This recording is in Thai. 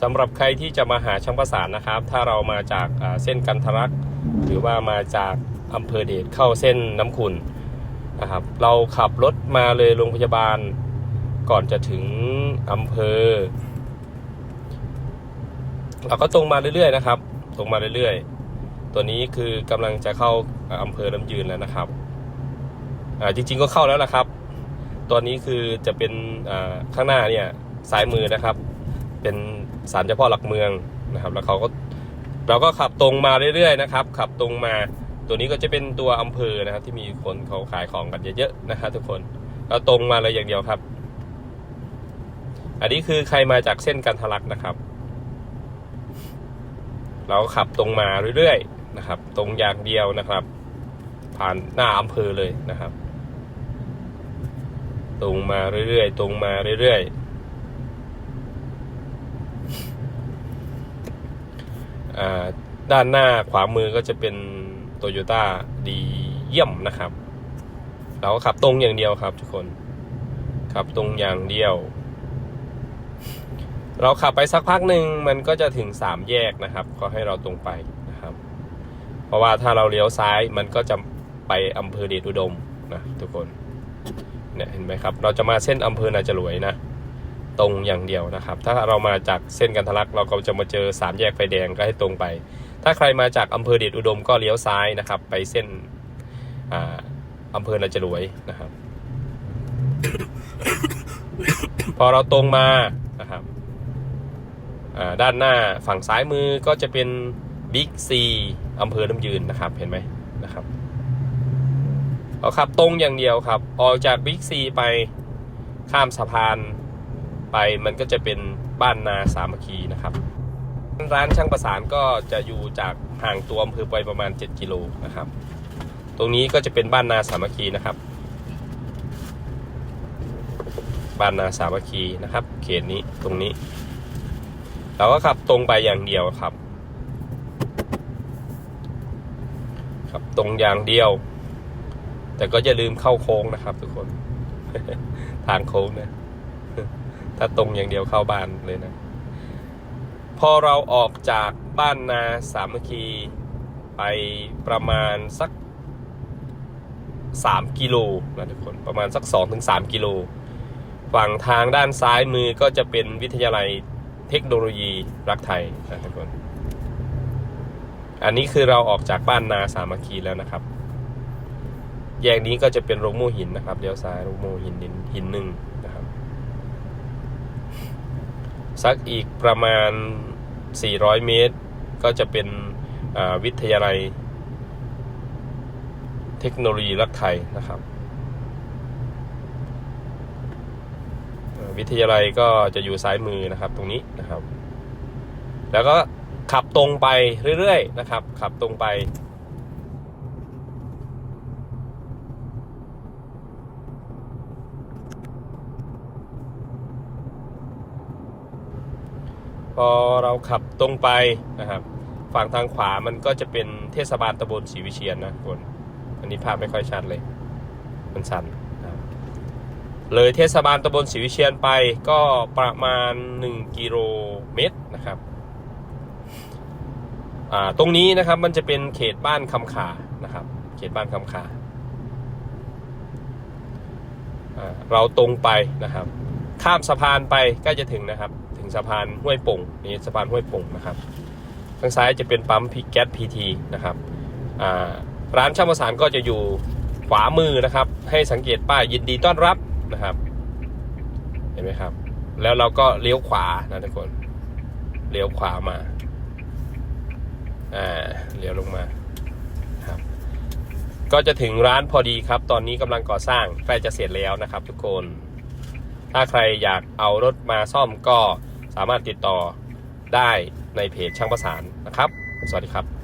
สำหรับใครที่จะมาหาช่างประสานนะครับ ถ้าเรามาจากเส้นกันทรักษ์หรือว่ามาจากอำเภอเดชเข้าเส้นน้ำขุนนะครับ เราขับรถมาเลยโรงพยาบาล ก่อนจะถึงอำเภอ เราก็ตรงมาเรื่อยๆนะครับ ตรงมาเรื่อยๆ ตัวนี้คือกำลังจะเข้าอำเภอน้ำยืนแล้วนะครับจริงๆก็เข้าแล้วละครับ ตัวนี้คือจะเป็นข้างหน้าเนี่ยซ้ายมือนะครับ เป็น ศาลเจ้าพ่อหลักเมืองนะครับ แล้วเขาก็เราก็ขับตรงมาเรื่อยๆนะครับ ขับตรงมาตัวนี้ก็จะเป็นตัวอำเภอนะครับ ที่มีคนเขาขายของกันเยอะๆนะครับทุกคนเราตรงมาเลยอย่างเดียวครับ อันนี้คือใครมาจากเส้นกันทะลักนะครับ เราขับตรงมาเรื่อยๆนะครับ ตรงอย่างเดียวนะครับ ผ่านหน้าอำเภอเลยนะครับ ตรงมาเรื่อยๆตรงมาเรื่อยๆอ่า ด้านหน้าขวามือก็จะเป็นโตโยต้าดีเยี่ยมนะครับ เราก็ขับตรงอย่างเดียวครับทุกคน ขับตรงอย่างเดียว เราขับไปสักพักหนึ่งมันก็จะถึงสามแยกนะครับ ก็ให้เราตรงไปนะครับ เพราะว่าถ้าเราเลี้ยวซ้ายมันก็จะไปอำเภอเดชอุดมนะทุกคนเนี่ยเห็นไหมครับ เราจะมาเส้นอำเภอนาจรวยนะ ตรงอย่างเดียวนะครับ ถ้าเรามาจากเส้นกันทะลักเราก็จะมาเจอสามแยกไฟแดงก็ให้ตรงไป ถ้าใครมาจากอำเภอเดชอุดมก็เลี้ยวซ้ายนะครับ ไปเส้นอาอำเภอนาจรวยนะครับ พอเราตรงมานะครับด้านหน้าฝั่งซ้ายมือก็จะเป็นบิ๊กซีอำเภอน้ำยืนนะครับเห็นไหมนะครับเราขับตรงอย่างเดียวครับ ออกจากบิ๊กซีไปข้ามสะพาน ไปมันก็จะเป็นบ้านนาสามัคคีนะครับ ร้านช่างประสานก็จะอยู่จากห่างตัวอำเภอไปประมาณ 7 กิโลนะครับ ตรงนี้ก็จะเป็นบ้านนาสามัคคีนะครับ บ้านนาสามัคคีนะครับ เขตนี้ตรงนี้ เราก็ขับตรงไปอย่างเดียวครับขับตรงอย่างเดียว แต่ก็อย่าลืมเข้าโค้งนะครับ ทุกคน ทางโค้งนะ ถ้าตรงอย่างเดียวเข้าบ้านเลยนะ พอเราออกจากบ้านนาสามัคคีไปประมาณสักสามกิโลนะทุกคนประมาณสักสองถึงสามกิโล ฝั่งทางด้านซ้ายมือก็จะเป็นวิทยาลัยเทคโนโลยีรักไทยนะทุกคน อันนี้คือเราออกจากบ้านนาสามัคคีแล้วนะครับ แยกนี้ก็จะเป็นโรงโม่หินนะครับเลี้ยวซ้ายโรงโม่หินหินหนึ่ง สักอีกประมาณ 400 เมตร ก็จะเป็นวิทยาลัย เทคโนโลยีรักไทยนะครับ วิทยาลัยก็จะอยู่ซ้ายมือนะครับตรงนี้นะครับ แล้วก็ขับตรงไปเรื่อยๆนะครับ ขับตรงไป พอเราขับตรงไปนะครับ ฝั่งทางขวามันก็จะเป็นเทศบาลตำบลศรีวิเชียนนะคนอันนี้ภาพไม่ค่อยชัดเลย มันสั่นเลยเทศบาลตำบลศรีวิเชียนไปก็ประมาณ 1 กิโลเมตรนะครับตรงนี้นะครับมันจะเป็นเขตบ้านคำขานะครับ เขตบ้านคำขาเราตรงไปนะครับ ข้ามสะพานไปกล้จะถึงนะครับ งสะพานห้วยป่งนี่สะพานห้วยป่งนะครับทางซ้ายจะเป็นปั๊มพีแก๊สพีทีนะครับร้านช่างประสานก็จะอยู่ขวามือนะครับ ให้สังเกตป้ายยินดีต้อนรับนะครับ เห็นไหมครับ แล้วเราก็เลี้ยวขวานะทุกคนเลี้ยวขวามาอ่าเลี้ยวลงมาครับ ก็จะถึงร้านพอดีครับ ตอนนี้กำลังก่อสร้างใกล้จะเสร็จแล้วนะครับ ทุกคน ถ้าใครอยากเอารถมาซ่อมก็ สามารถติดต่อได้ในเพจช่างประสานนะครับ สวัสดีครับ